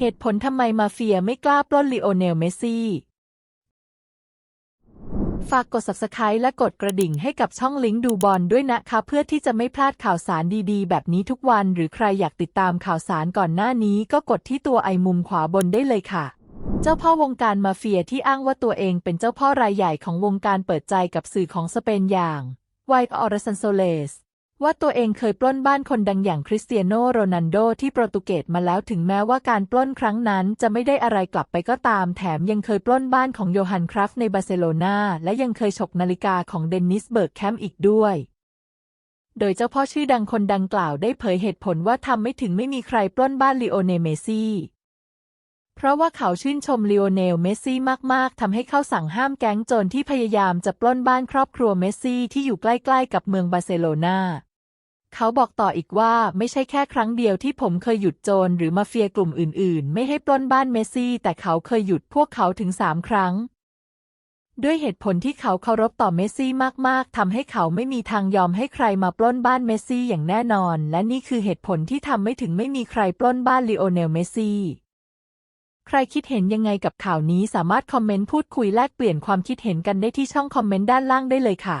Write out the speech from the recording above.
เหตุผลทำไมมาเฟียไม่กล้าปล้นลีโอเนลเมสซี่ ฝากกด subscribe และกดกระดิ่งให้กับช่องลิงก์ดูบอลด้วยนะคะ เพื่อที่จะไม่พลาดข่าวสารดีๆ แบบนี้ทุกวัน หรือใครอยากติดตามข่าวสารก่อนหน้านี้ ก็กดที่ตัวไอมุมขวาบนได้เลยค่ะ เจ้าพ่อวงการมาเฟียที่อ้างว่าตัวเองเป็นเจ้าพ่อรายใหญ่ของวงการเปิดใจกับสื่อของสเปนอย่างไวท์ออร์ซันโซเลส ว่าตัวเองเคยปล้นบ้านคนดังอย่างคริสเตียโนโรนัลโดที่โปรตุเกสมาแล้วถึงแม้ว่าการปล้นครั้งนั้นจะไม่ได้อะไรกลับไปก็ตาม แถมยังเคยปล้นบ้านของโยฮันคราฟในบาร์เซโลนาและยังเคยฉกนาฬิกาของเดนนิสเบิร์กแคมป์อีกด้วยโดยเจ้าพ่อชื่อดังคนดังกล่าวได้เผยเหตุผลว่าทำไม่ถึงไม่มีใครปล้นบ้านลีโอเนเมซี่ เพราะว่าเขาชื่นชมลีโอเนลเมสซี่มาก ๆ ทำให้เขาสั่งห้ามแก๊งโจรที่พยายามจะปล้นบ้านครอบครัวเมสซี่ที่อยู่ใกล้ ๆ กับเมืองบาร์เซโลนา เขาบอกต่ออีกว่าไม่ใช่แค่ครั้งเดียวที่ผมเคยหยุดโจรหรือมาเฟียกลุ่มอื่นๆ ไม่ให้ปล้นบ้านเมสซี่ แต่เขาเคยหยุดพวกเขาถึงสามครั้ง ด้วยเหตุผลที่เขาเคารพต่อเมสซี่มากๆทำให้เขาไม่มีทางยอมให้ใครมาปล้นบ้านเมสซี่อย่างแน่นอน และนี่คือเหตุผลที่ทำไม่ถึงไม่มีใครปล้นบ้านลีโอเนลเมสซี่ใครคิดเห็นยังไงกับข่าวนี้สามารถคอมเมนต์พูดคุยแลกเปลี่ยนความคิดเห็นกันได้ที่ช่องคอมเมนต์ด้านล่างได้เลยค่ะ